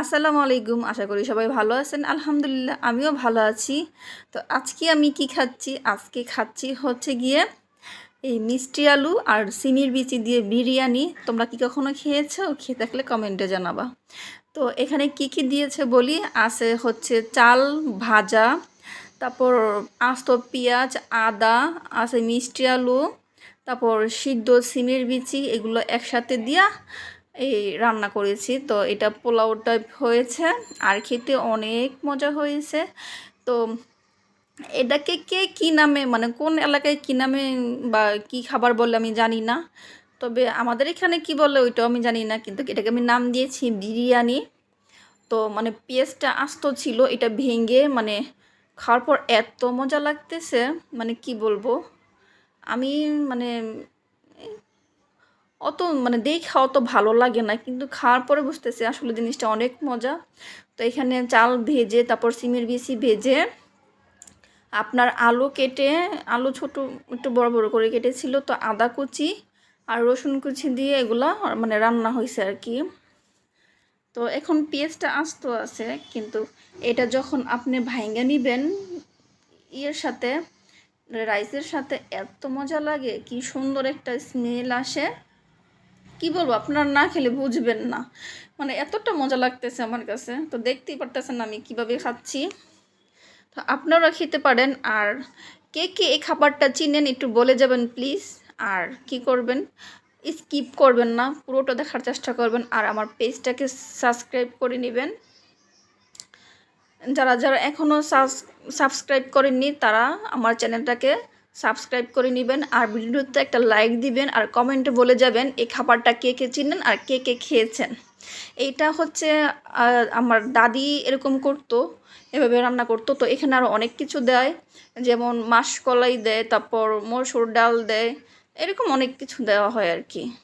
আসসালামু আলাইকুম, আশা করি সবাই ভালো আছেন। আলহামদুলিল্লাহ, আমিও ভালো আছি। তো আজকে আমি কি খাচ্ছি? আজকে খাচ্ছি হচ্ছে গিয়ে এই মিষ্টি আলু আর সিমির বিচি দিয়ে বিরিয়ানি। তোমরা কি কখনো খেয়েছো? খেয়ে থাকলে কমেন্টে জানাবা। তো এখানে কি কি দিয়েছে বলি? আছে হচ্ছে চাল ভাজা, তারপর আস্ত পেঁয়াজ, আদা, আছে মিষ্টি আলু, তারপর সিদ্ধ সিমের বিচি, এগুলো একসাথে দিয়া এই রান্না করেছি। তো এটা পোলাও টাইপ হয়েছে। আর খেতে অনেক মজা হয়েছে। তো এটাকে কে কী নামে মানে কোন এলাকায় কী নামে বা কী খাবার বলে আমি জানি না। তবে আমাদের এখানে কি বলে ওইটাও আমি জানি না। কিন্তু এটাকে আমি নাম দিয়েছি বিরিয়ানি। তো মানে পেঁয়াজটা আস্ত ছিল, এটা ভেঙে মানে খাওয়ার পর এত মজা লাগতেছে। মানে কি বলব? আমি মানে অত মানে দেখে অত ভালো লাগে না, কিন্তু খাওয়ার পরে বুঝতেছি আসলে জিনিসটা অনেক মজা। তো এখানে চাল ভেজে, তারপর সিমের বিচি ভেজে আপনার আলু কেটে, আলু ছোট, একটু বড় বড় করে কেটেছিল, তো আদা কুচি আর রসুন কুচি দিয়ে এগুলা মানে রান্না হয়েছে আর কি। তো এখন পেঁয়াজটা আস্ত আছে, কিন্তু এটা যখন আপনি ভাইঙ্গা নিবেন, ইয়ের সাথে, রাইসের সাথে, এত মজা লাগে, কি সুন্দর একটা স্মেল আসে। কি বলব, আপনারা না খেলে বুঝবেন না। মানে এতটা মজা লাগতেছে আমার কাছে। তো দেখতেই পারতেছেন আমি কীভাবে খাচ্ছি। তো আপনারা খেতে পারেন আর কে কে এই খাবারটা চিনেন একটু বলে যাবেন প্লিজ। আর কি করবেন? স্কিপ করবেন না, পুরোটা দেখার চেষ্টা করবেন। আর আমার পেজটাকে সাবস্ক্রাইব করে নেবেন। যারা যারা এখনও সাবস্ক্রাইব করেননি, তারা আমার চ্যানেলটাকে সাবস্ক্রাইব করে নেবেন আর ভিডিওতে একটা লাইক দিবেন আর কমেন্টে বলে যাবেন এই খাবারটা কে কে চিনেন আর কে কে খেয়েছেন। এইটা হচ্ছে আমার দাদি এরকম করতো, এভাবে রান্না করতো। তো এখানে আরও অনেক কিছু দেয়, যেমন মাসকলাই দেয়, তারপর মসুর ডাল দেয়, এরকম অনেক কিছু দেওয়া হয় আর কি।